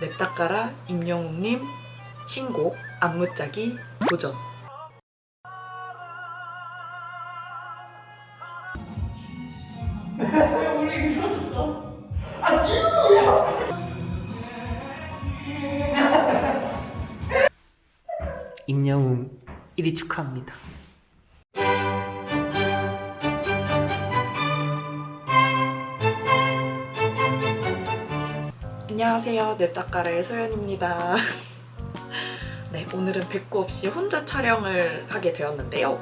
냅다까라 임영웅님 신곡 안무짜기 도전 임영웅 1위 축하합니다. 안녕하세요. 냅다까라의 소연입니다. 네 오늘은 백구 없이 혼자 촬영을 하게 되었는데요.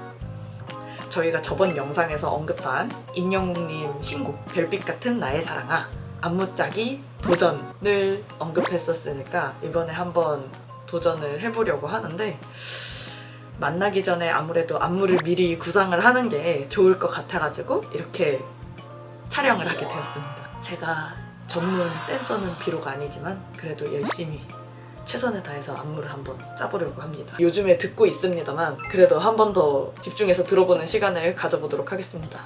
저희가 저번 영상에서 언급한 임영웅님 신곡 별빛 같은 나의 사랑아 안무짜기 도전을 언급했었으니까 이번에 한번 도전을 해보려고 하는데 만나기 전에 아무래도 안무를 미리 구상을 하는 게 좋을 것 같아가지고 이렇게 촬영을 하게 되었습니다. 제가 전문 댄서는 비록 아니지만 그래도 열심히 최선을 다해서 안무를 한번 짜보려고 합니다. 요즘에 듣고 있습니다만 그래도 한 번 더 집중해서 들어보는 시간을 가져보도록 하겠습니다.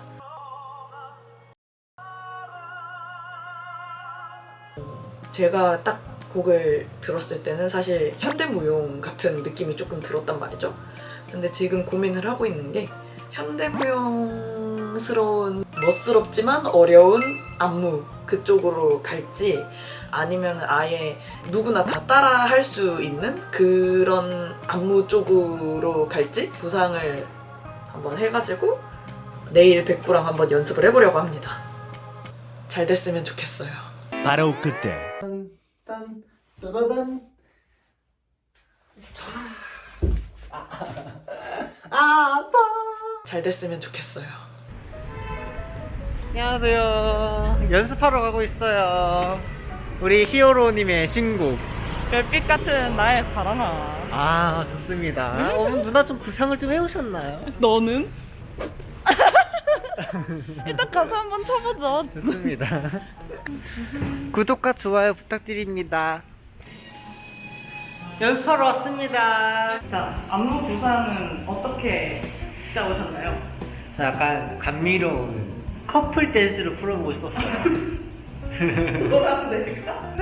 제가 딱 곡을 들었을 때는 사실 현대무용 같은 느낌이 조금 들었단 말이죠. 근데 지금 고민을 하고 있는 게 현대무용 스러운 멋스럽지만 어려운 안무 그쪽으로 갈지 아니면 아예 누구나 다 따라 할 수 있는 그런 안무 쪽으로 갈지 구상을 한번 해가지고 내일 백구랑 한번 연습을 해보려고 합니다. 잘 됐으면 좋겠어요. 바로 그때 딴 따다단 아, 아파 잘 됐으면 좋겠어요. 안녕하세요. 연습하러 가고 있어요. 우리 히어로님의 신곡. 별빛 같은 나의 사랑아. 아, 좋습니다. 어, 누나 좀 구상을 좀 해오셨나요? 너는? 일단 가서 한번 쳐보자. 좋습니다. 구독과 좋아요 부탁드립니다. 연습하러 왔습니다. 자, 안무 구상은 어떻게 짜오셨나요? 저 약간 감미로운 커플 댄스를 풀어보고 싶었어요. 뭐라면 되니까?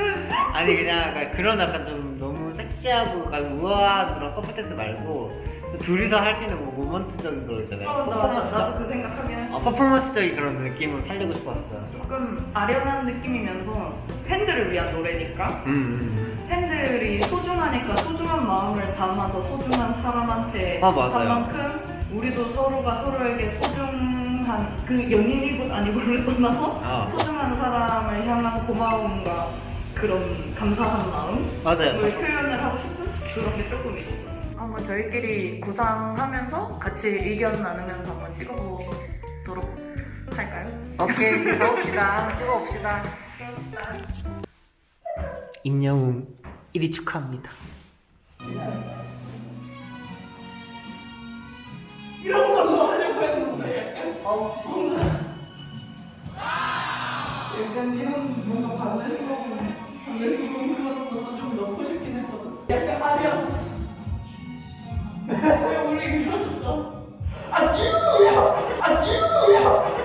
아니 그냥 약간 그런 약간 좀 너무 섹시하고 약간 우아한 그런 커플 댄스 말고 둘이서 할 수 있는 뭐 모먼트적인 거 있잖아요. 어, 나, 나, 나도 그 생각하긴 했어. 어, 퍼포먼스적인 그런 느낌을 살리고 싶었어요. 조금 아련한 느낌이면서 팬들을 위한 노래니까 음, 음. 팬들이 소중하니까 소중한 마음을 담아서 소중한 사람한테 아. 한 만큼 우리도 서로가 서로에게 소중 한그 연인이고 아니고를 떠나서 아. 소중한 사람을 향한 고마움과 그런 감사한 마음을 맞아요. 표현을 하고 싶은 그런 게 조금 있어. 한번 저희끼리 구상하면서 같이 의견 나누면서 한번 찍어보도록 할까요? 오케이 가봅시다. 찍어봅시다. 임영웅 1위 축하합니다. 약간 이런 뭔가 반대스러운 반대스러운 그런 것도 좀 넣고 싶긴 했거든. 약간? 아니요, 아니요.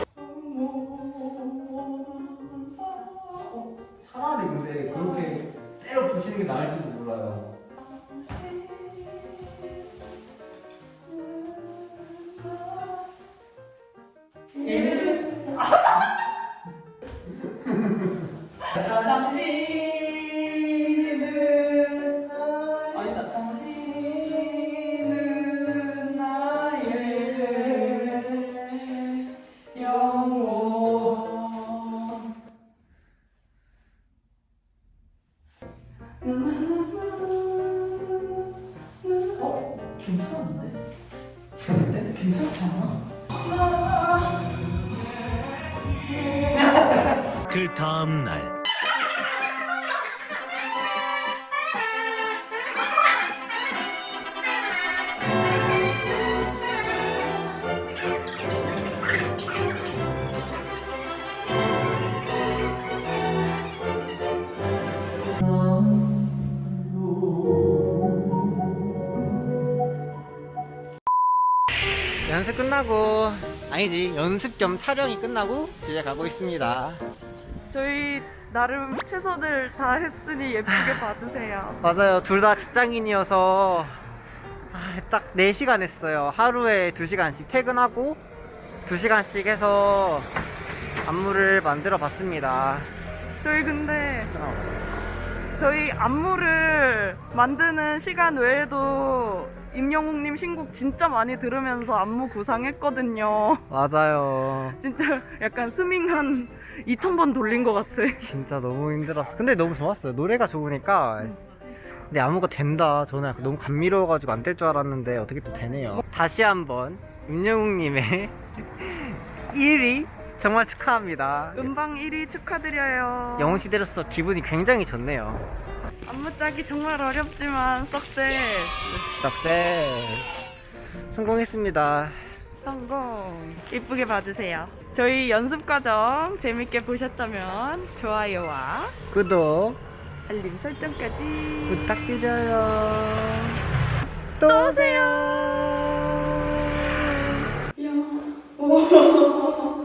차라리 근데 그렇게 때려 부시는 게 나을지도 몰라요 괜찮잖아. 그 다음 날 연습 끝나고 아니지 연습 겸 촬영이 끝나고 집에 가고 있습니다. 저희 나름 최선을 다했으니 예쁘게 봐주세요. 맞아요. 둘 다 직장인이어서 아, 딱 4시간 했어요. 하루에 2시간씩 퇴근하고 2시간씩 해서 안무를 만들어 봤습니다. 저희 근데 저희 안무를 만드는 시간 외에도 임영웅님 신곡 진짜 많이 들으면서 안무 구상했거든요. 맞아요. 진짜 약간 스밍 한 2,000번 돌린 것 같아. 진짜 너무 힘들었어. 근데 너무 좋았어요. 노래가 좋으니까. 근데 안무가 된다. 저는 너무 감미로워가지고 안 될 줄 알았는데 어떻게 또 되네요. 다시 한번 임영웅님의 1위 정말 축하합니다. 음방 1위 축하드려요. 영웅시대로서 기분이 굉장히 좋네요. 안무 짜기 정말 어렵지만 석세 짝세 성공했습니다. 성공 이쁘게 봐주세요. 저희 연습 과정 재밌게 보셨다면 좋아요와 구독 알림 설정까지 부탁드려요. 또 오세요. 어.